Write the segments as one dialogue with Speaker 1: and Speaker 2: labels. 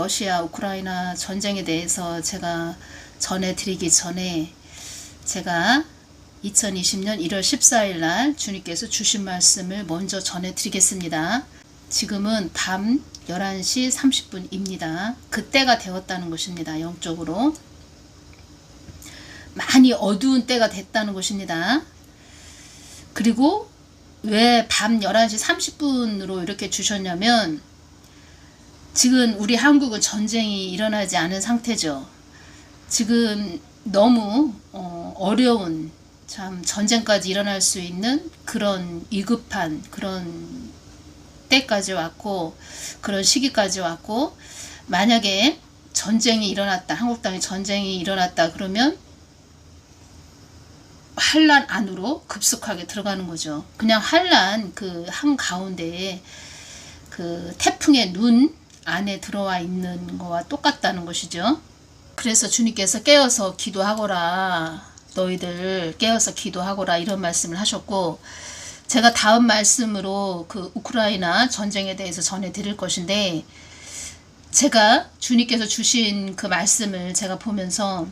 Speaker 1: 러시아 우크라이나 전쟁에 대해서 제가 전해드리기 전에 제가 2020년 1월 14일 날 주님께서 주신 말씀을 먼저 전해드리겠습니다. 지금은 밤 11시 30분입니다. 그때가 되었다는 것입니다. 영적으로. 많이 어두운 때가 됐다는 것입니다. 그리고 왜 밤 11시 30분으로 이렇게 주셨냐면 지금 우리 한국은 전쟁이 일어나지 않은 상태죠. 지금 너무 어, 어려운 참 전쟁까지 일어날 수 있는 그런 위급한 그런 때까지 왔고 그런 시기까지 왔고 만약에 전쟁이 일어났다 한국 땅에 전쟁이 일어났다 그러면 환란 안으로 급속하게 들어가는 거죠. 그냥 환란 그 한 가운데에 그 태풍의 눈 안에 들어와 있는 거와 똑같다는 것이죠. 그래서 주님께서 깨어서 기도하거라. 너희들 깨어서 기도하거라. 이런 말씀을 하셨고, 제가 다음 말씀으로 그 우크라이나 전쟁에 대해서 전해 드릴 것인데, 제가 주님께서 주신 그 말씀을 제가 보면서,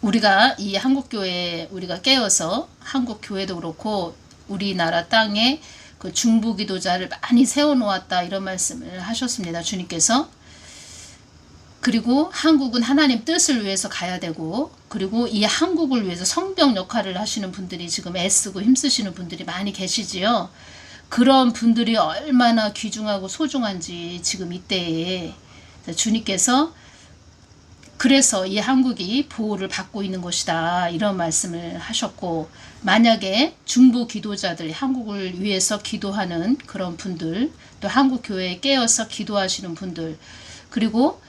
Speaker 1: 우리가 이 한국교회, 우리가 깨어서 한국교회도 그렇고, 우리나라 땅에 그 중부 기도자를 많이 세워놓았다. 이런 말씀을 하셨습니다. 주님께서. 그리고 한국은 하나님 뜻을 위해서 가야 되고 그리고 이 한국을 위해서 성병 역할을 하시는 분들이 지금 애쓰고 힘쓰시는 분들이 많이 계시지요. 그런 분들이 얼마나 귀중하고 소중한지 지금 이때에 주님께서 그래서 이 한국이 보호를 받고 있는 것이다. 이런 말씀을 하셨고, 만약에 중부 기도자들, 한국을 위해서 기도하는 그런 분들, 또 한국 교회에 깨어서 기도하시는 분들, 그리고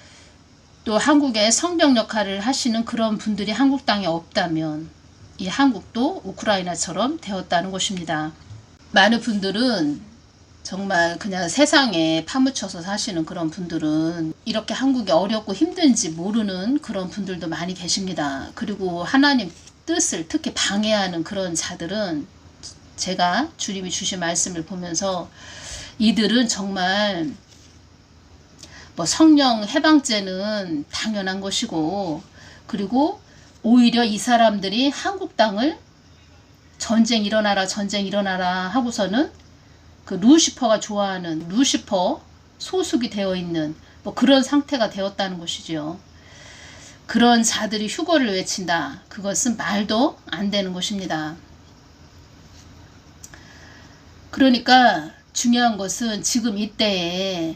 Speaker 1: 또 한국의 성병 역할을 하시는 그런 분들이 한국 땅에 없다면 이 한국도 우크라이나처럼 되었다는 것입니다. 많은 분들은 정말 그냥 세상에 파묻혀서 사시는 그런 분들은 이렇게 한국이 어렵고 힘든지 모르는 그런 분들도 많이 계십니다. 그리고 하나님 뜻을 특히 방해하는 그런 자들은 제가 주님이 주신 말씀을 보면서 이들은 정말 뭐 성령 해방죄는 당연한 것이고 그리고 오히려 이 사람들이 한국 땅을 전쟁 일어나라 전쟁 일어나라 하고서는 그 루시퍼가 좋아하는 루시퍼 소속이 되어 있는 뭐 그런 상태가 되었다는 것이죠. 그런 자들이 휴거를 외친다. 그것은 말도 안 되는 것입니다. 그러니까 중요한 것은 지금 이때에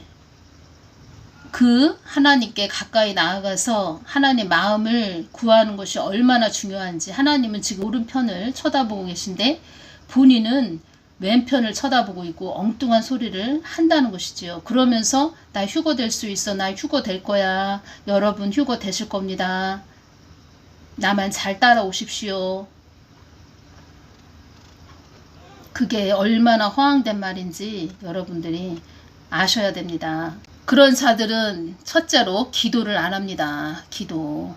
Speaker 1: 그 하나님께 가까이 나아가서 하나님 마음을 구하는 것이 얼마나 중요한지 하나님은 지금 오른편을 쳐다보고 계신데 본인은 왼편을 쳐다보고 있고 엉뚱한 소리를 한다는 것이지요. 그러면서 나 휴거 될 수 있어. 나 휴거 될 거야. 여러분 휴거 되실 겁니다. 나만 잘 따라오십시오. 그게 얼마나 허황된 말인지 여러분들이 아셔야 됩니다. 그런 자들은 첫째로 기도를 안 합니다. 기도.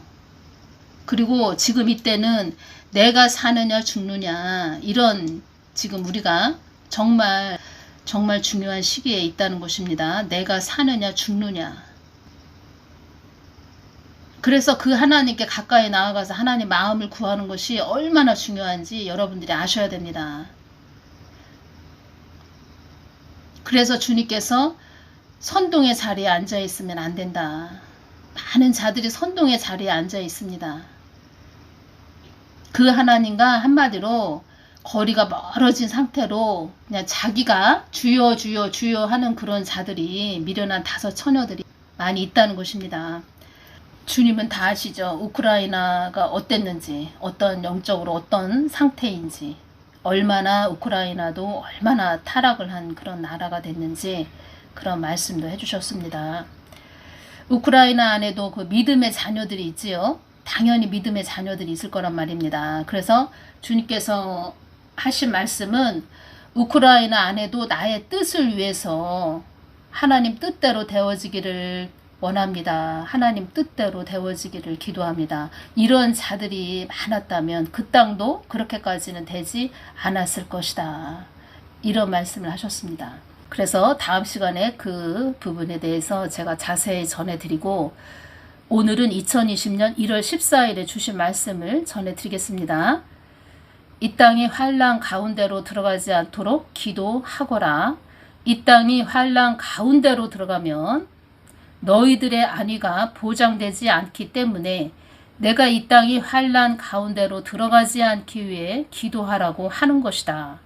Speaker 1: 그리고 지금 이때는 내가 사느냐 죽느냐 이런 지금 우리가 정말 정말 중요한 시기에 있다는 것입니다. 내가 사느냐 죽느냐. 그래서 그 하나님께 가까이 나아가서 하나님 마음을 구하는 것이 얼마나 중요한지 여러분들이 아셔야 됩니다. 그래서 주님께서 선동의 자리에 앉아 있으면 안 된다. 많은 자들이 선동의 자리에 앉아 있습니다. 그 하나님과 한마디로 거리가 멀어진 상태로 그냥 자기가 주여 주여 주여 하는 그런 자들이 미련한 다섯 처녀들이 많이 있다는 것입니다. 주님은 다 아시죠? 우크라이나가 어땠는지, 어떤 영적으로 어떤 상태인지, 얼마나 우크라이나도 얼마나 타락을 한 그런 나라가 됐는지 그런 말씀도 해주셨습니다. 우크라이나 안에도 그 믿음의 자녀들이 있지요. 당연히 믿음의 자녀들이 있을 거란 말입니다. 그래서 주님께서 하신 말씀은 우크라이나 안에도 나의 뜻을 위해서 하나님 뜻대로 되어지기를 원합니다. 하나님 뜻대로 되어지기를 기도합니다. 이런 자들이 많았다면 그 땅도 그렇게까지는 되지 않았을 것이다. 이런 말씀을 하셨습니다. 그래서 다음 시간에 그 부분에 대해서 제가 자세히 전해드리고 오늘은 2020년 1월 14일에 주신 말씀을 전해드리겠습니다. 이 땅이 환란 가운데로 들어가지 않도록 기도하거라. 이 땅이 환란 가운데로 들어가면 너희들의 안위가 보장되지 않기 때문에 내가 이 땅이 환란 가운데로 들어가지 않기 위해 기도하라고 하는 것이다.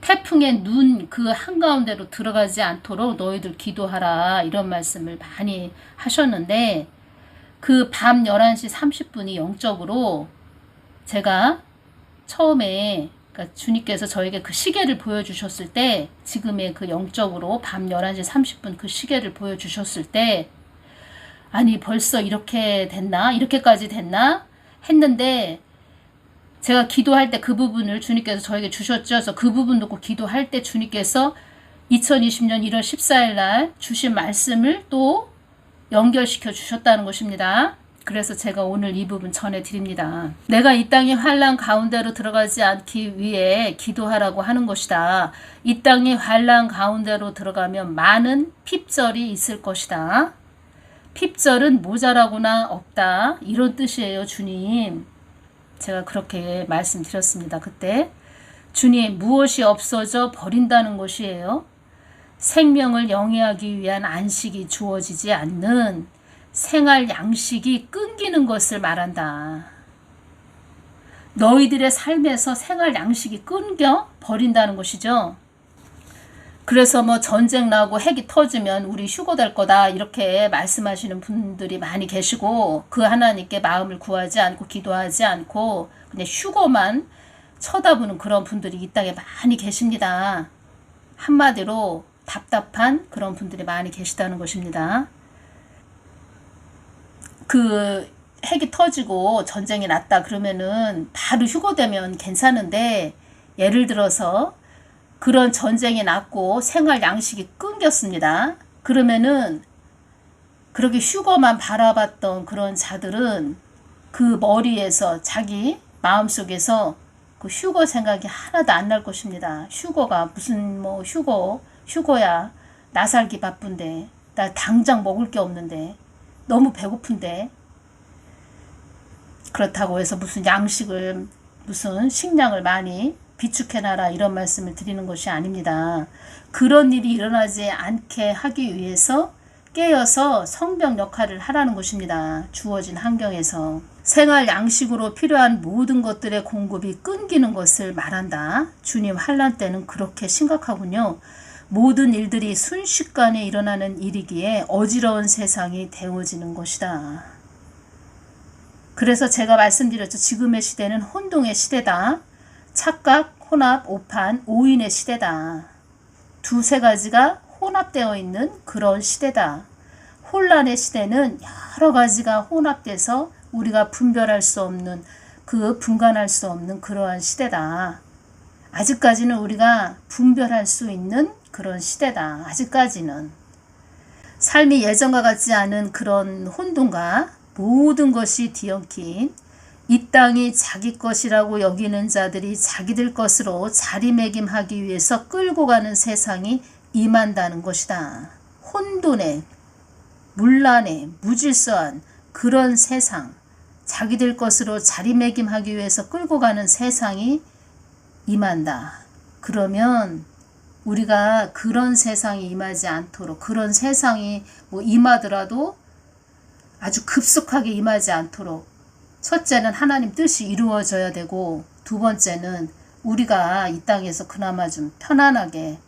Speaker 1: 태풍의 눈 그 한가운데로 들어가지 않도록 너희들 기도하라 이런 말씀을 많이 하셨는데 그 밤 11시 30분이 영적으로 제가 처음에 그러니까 주님께서 저에게 그 시계를 보여주셨을 때 지금의 그 영적으로 밤 11시 30분 그 시계를 보여주셨을 때 아니 벌써 이렇게 됐나 이렇게까지 됐나 했는데 제가 기도할 때 그 부분을 주님께서 저에게 주셨죠. 그래서 그 부분 놓고 기도할 때 주님께서 2020년 1월 14일 날 주신 말씀을 또 연결시켜 주셨다는 것입니다. 그래서 제가 오늘 이 부분 전해드립니다. 내가 이 땅의 환란 가운데로 들어가지 않기 위해 기도하라고 하는 것이다. 이 땅의 환란 가운데로 들어가면 많은 핍절이 있을 것이다. 핍절은 모자라거나 없다. 이런 뜻이에요, 주님. 제가 그렇게 말씀드렸습니다. 그때 주님 무엇이 없어져 버린다는 것이에요. 생명을 영위하기 위한 안식이 주어지지 않는 생활 양식이 끊기는 것을 말한다. 너희들의 삶에서 생활 양식이 끊겨 버린다는 것이죠. 그래서 뭐 전쟁 나고 핵이 터지면 우리 휴거 될 거다 이렇게 말씀하시는 분들이 많이 계시고 그 하나님께 마음을 구하지 않고 기도하지 않고 그냥 휴거만 쳐다보는 그런 분들이 이 땅에 많이 계십니다. 한마디로 답답한 그런 분들이 많이 계시다는 것입니다. 그 핵이 터지고 전쟁이 났다 그러면은 바로 휴거되면 괜찮은데 예를 들어서 그런 전쟁이 났고 생활 양식이 끊겼습니다. 그러면은 그렇게 휴거만 바라봤던 그런 자들은 그 머리에서 자기 마음속에서 그 휴거 생각이 하나도 안 날 것입니다. 휴거가 무슨 뭐 휴거, 휴거야. 나 살기 바쁜데. 나 당장 먹을 게 없는데. 너무 배고픈데. 그렇다고 해서 무슨 양식을, 무슨 식량을 많이 비축해놔라 이런 말씀을 드리는 것이 아닙니다. 그런 일이 일어나지 않게 하기 위해서 깨어서 성병 역할을 하라는 것입니다. 주어진 환경에서. 생활 양식으로 필요한 모든 것들의 공급이 끊기는 것을 말한다. 주님 환란 때는 그렇게 심각하군요. 모든 일들이 순식간에 일어나는 일이기에 어지러운 세상이 되어지는 것이다. 그래서 제가 말씀드렸죠. 지금의 시대는 혼동의 시대다. 착각, 혼합, 오판, 오인의 시대다. 두세 가지가 혼합되어 있는 그런 시대다. 혼란의 시대는 여러 가지가 혼합돼서 우리가 분별할 수 없는 그 분간할 수 없는 그러한 시대다. 아직까지는 우리가 분별할 수 있는 그런 시대다. 아직까지는. 삶이 예전과 같지 않은 그런 혼돈과 모든 것이 뒤엉킨 이 땅이 자기 것이라고 여기는 자들이 자기들 것으로 자리매김하기 위해서 끌고 가는 세상이 임한다는 것이다. 혼돈에, 문란에, 무질서한 그런 세상, 자기들 것으로 자리매김하기 위해서 끌고 가는 세상이 임한다. 그러면 우리가 그런 세상이 임하지 않도록 그런 세상이 뭐 임하더라도 아주 급속하게 임하지 않도록 첫째는 하나님 뜻이 이루어져야 되고 두 번째는 우리가 이 땅에서 그나마 좀 편안하게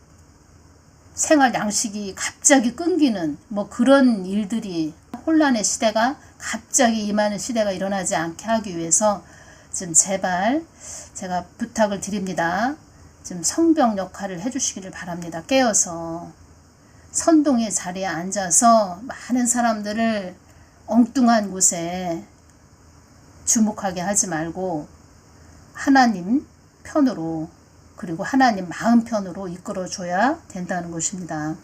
Speaker 1: 생활 양식이 갑자기 끊기는 뭐 그런 일들이 혼란의 시대가 갑자기 임하는 시대가 일어나지 않게 하기 위해서 좀 제발 제가 부탁을 드립니다. 좀 성병 역할을 해주시기를 바랍니다. 깨어서 선동의 자리에 앉아서 많은 사람들을 엉뚱한 곳에 주목하게 하지 말고 하나님 편으로 그리고 하나님 마음 편으로 이끌어줘야 된다는 것입니다.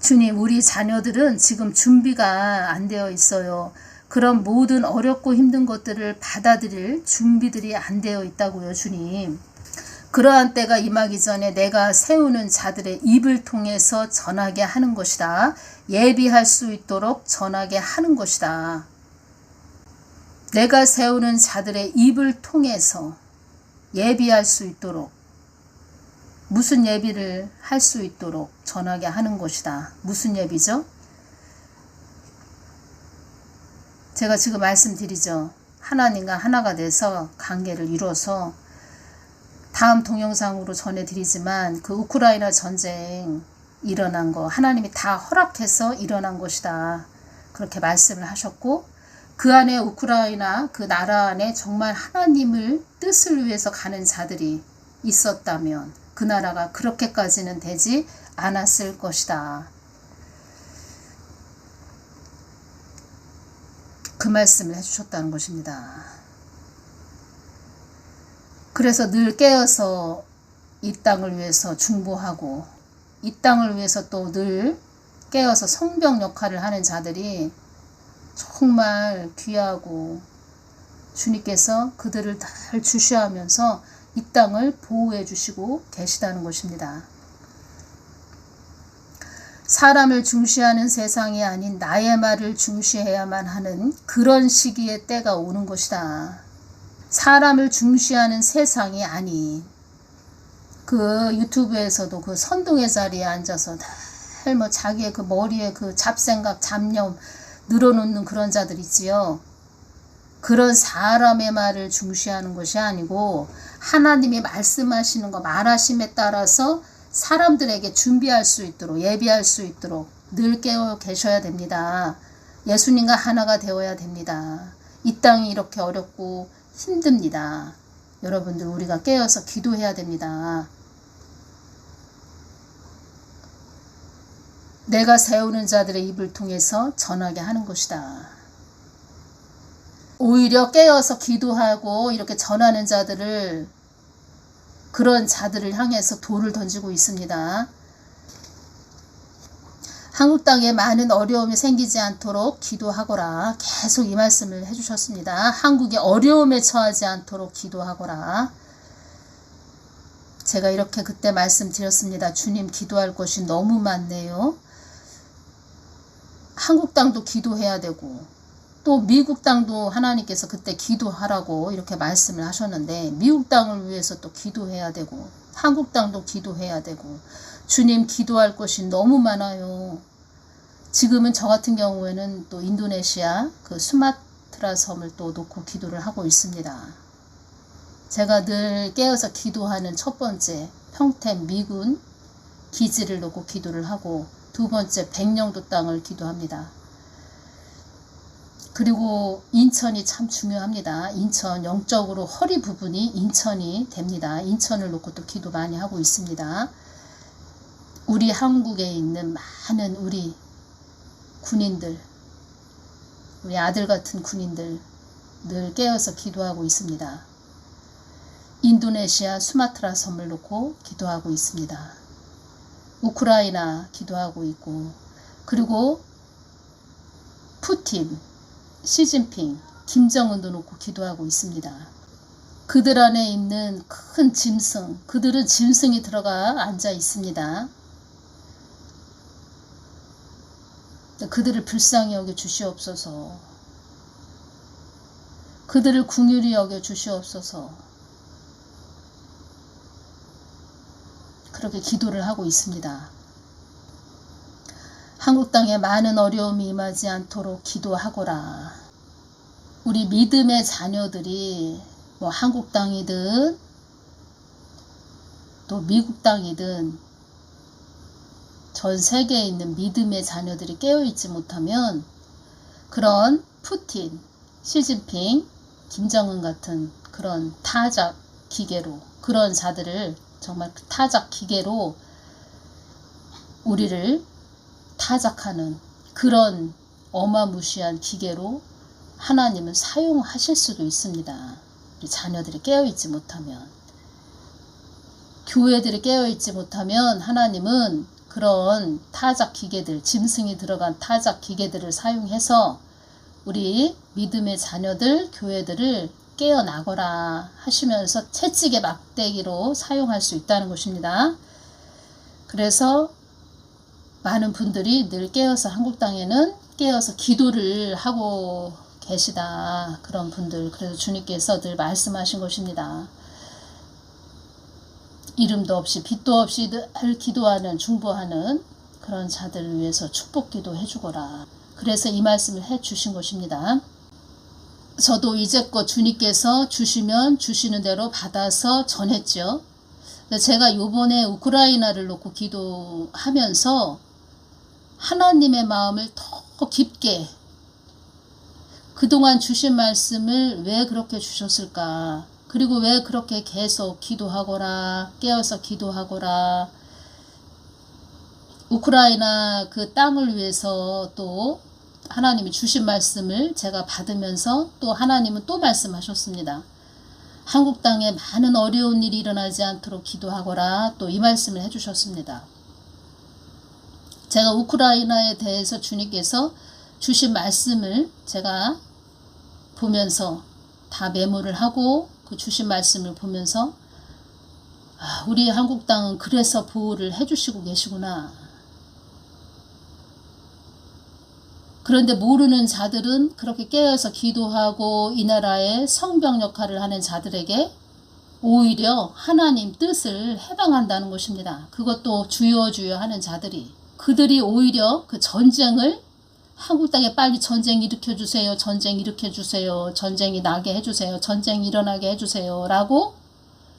Speaker 1: 주님, 우리 자녀들은 지금 준비가 안 되어 있어요. 그런 모든 어렵고 힘든 것들을 받아들일 준비들이 안 되어 있다고요, 주님. 그러한 때가 임하기 전에 내가 세우는 자들의 입을 통해서 전하게 하는 것이다. 예비할 수 있도록 전하게 하는 것이다. 내가 세우는 자들의 입을 통해서 예비할 수 있도록 무슨 예비를 할 수 있도록 전하게 하는 것이다. 무슨 예비죠? 제가 지금 말씀드리죠. 하나님과 하나가 돼서 관계를 이뤄서 다음 동영상으로 전해드리지만 그 우크라이나 전쟁 일어난 거 하나님이 다 허락해서 일어난 것이다. 그렇게 말씀을 하셨고 그 안에 우크라이나 그 나라 안에 정말 하나님을 뜻을 위해서 가는 자들이 있었다면 그 나라가 그렇게까지는 되지 않았을 것이다. 그 말씀을 해주셨다는 것입니다. 그래서 늘 깨어서 이 땅을 위해서 중보하고 이 땅을 위해서 또 늘 깨어서 성병 역할을 하는 자들이 정말 귀하고 주님께서 그들을 잘 주시하면서 이 땅을 보호해 주시고 계시다는 것입니다. 사람을 중시하는 세상이 아닌 나의 말을 중시해야만 하는 그런 시기의 때가 오는 것이다. 사람을 중시하는 세상이 아닌 그 유튜브에서도 그 선동의 자리에 앉아서 뭐 자기의 그 머리에 그 잡생각, 잡념 늘어놓는 그런 자들 있지요. 그런 사람의 말을 중시하는 것이 아니고 하나님이 말씀하시는 거 말하심에 따라서 사람들에게 준비할 수 있도록 예비할 수 있도록 늘 깨어 계셔야 됩니다. 예수님과 하나가 되어야 됩니다. 이 땅이 이렇게 어렵고 힘듭니다. 여러분들 우리가 깨어서 기도해야 됩니다. 내가 세우는 자들의 입을 통해서 전하게 하는 것이다. 오히려 깨어서 기도하고 이렇게 전하는 자들을 그런 자들을 향해서 돌을 던지고 있습니다. 한국 땅에 많은 어려움이 생기지 않도록 기도하거라. 계속 이 말씀을 해주셨습니다. 한국이 어려움에 처하지 않도록 기도하거라. 제가 이렇게 그때 말씀드렸습니다. 주님 기도할 것이 너무 많네요. 한국 땅도 기도해야 되고 또 미국 땅도 하나님께서 그때 기도하라고 이렇게 말씀을 하셨는데 미국 땅을 위해서 또 기도해야 되고 한국 땅도 기도해야 되고 주님 기도할 것이 너무 많아요. 지금은 저 같은 경우에는 또 인도네시아 그 수마트라 섬을 또 놓고 기도를 하고 있습니다. 제가 늘 깨어서 기도하는 첫 번째 평택 미군 기지를 놓고 기도를 하고 두 번째 백령도 땅을 기도합니다. 그리고 인천이 참 중요합니다. 인천 영적으로 허리 부분이 인천이 됩니다. 인천을 놓고 또 기도 많이 하고 있습니다. 우리 한국에 있는 많은 우리 군인들, 우리 아들 같은 군인들 늘 깨어서 기도하고 있습니다. 인도네시아 수마트라 섬을 놓고 기도하고 있습니다. 우크라이나 기도하고 있고 그리고 푸틴 시진핑, 김정은도 놓고 기도하고 있습니다. 그들 안에 있는 큰 짐승, 그들은 짐승이 들어가 앉아 있습니다. 그들을 불쌍히 여겨 주시옵소서. 그들을 궁휼히 여겨 주시옵소서. 그렇게 기도를 하고 있습니다. 한국 땅에 많은 어려움이 임하지 않도록 기도하거라. 우리 믿음의 자녀들이 뭐 한국 땅이든 또 미국 땅이든 전 세계에 있는 믿음의 자녀들이 깨어있지 못하면 그런 푸틴, 시진핑, 김정은 같은 그런 타작 기계로 그런 자들을 정말 타작 기계로 우리를 타작하는 그런 어마무시한 기계로 하나님은 사용하실 수도 있습니다. 자녀들이 깨어있지 못하면 교회들이 깨어있지 못하면 하나님은 그런 타작 기계들, 짐승이 들어간 타작 기계들을 사용해서 우리 믿음의 자녀들, 교회들을 깨어나거라 하시면서 채찍의 막대기로 사용할 수 있다는 것입니다. 그래서 많은 분들이 늘 깨어서 한국 땅에는 깨어서 기도를 하고 계시다. 그런 분들. 그래서 주님께서 늘 말씀하신 것입니다. 이름도 없이 빛도 없이 늘 기도하는 중보하는 그런 자들을 위해서 축복 기도 해주거라. 그래서 이 말씀을 해 주신 것입니다. 저도 이제껏 주님께서 주시면 주시는 대로 받아서 전했죠. 제가 요번에 우크라이나를 놓고 기도하면서 하나님의 마음을 더 깊게 그동안 주신 말씀을 왜 그렇게 주셨을까? 그리고 왜 그렇게 계속 기도하거라, 깨어서 기도하거라, 우크라이나 그 땅을 위해서 또 하나님이 주신 말씀을 제가 받으면서 또 하나님은 또 말씀하셨습니다. 한국 땅에 많은 어려운 일이 일어나지 않도록 기도하거라 또 이 말씀을 해주셨습니다. 제가 우크라이나에 대해서 주님께서 주신 말씀을 제가 보면서 다 메모를 하고 그 주신 말씀을 보면서 아, 우리 한국 땅은 그래서 보호를 해주시고 계시구나. 그런데 모르는 자들은 그렇게 깨어서 기도하고 이 나라의 성병 역할을 하는 자들에게 오히려 하나님 뜻을 해방한다는 것입니다. 그것도 주여 주여 하는 자들이 그들이 오히려 그 전쟁을 한국 땅에 빨리 전쟁 일으켜 주세요. 전쟁 일으켜 주세요. 전쟁이 나게 해주세요. 전쟁 일어나게 해주세요. 라고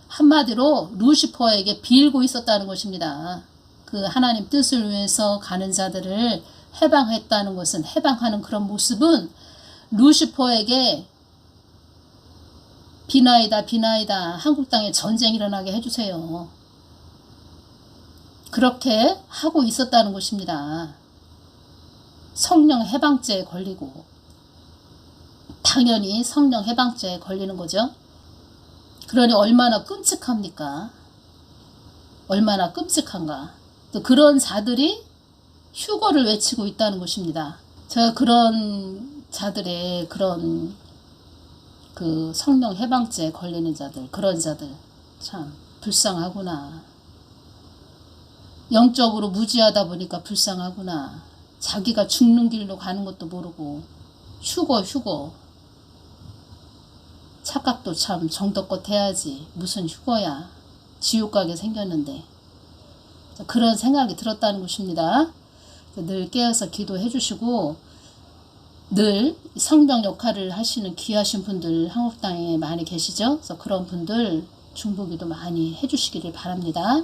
Speaker 1: 한마디로 루시퍼에게 빌고 있었다는 것입니다. 그 하나님 뜻을 위해서 가는 자들을 해방했다는 것은 해방하는 그런 모습은 루시퍼에게 비나이다 비나이다 한국 땅에 전쟁 일어나게 해주세요. 그렇게 하고 있었다는 것입니다. 성령 해방죄에 걸리고 당연히 성령 해방죄에 걸리는 거죠. 그러니 얼마나 끔찍합니까? 얼마나 끔찍한가. 또 그런 자들이 휴거를 외치고 있다는 것입니다. 제가 그런 자들의 그런 그 성령 해방죄에 걸리는 자들, 그런 자들 참 불쌍하구나. 영적으로 무지하다 보니까 불쌍하구나. 자기가 죽는 길로 가는 것도 모르고 휴거 휴거 착각도 참 정도껏 해야지 무슨 휴거야 지옥 가게 생겼는데 그런 생각이 들었다는 것입니다. 늘 깨어서 기도해 주시고 늘 성경 역할을 하시는 귀하신 분들 한국 땅에 많이 계시죠. 그래서 그런 분들 중보기도 많이 해주시기를 바랍니다.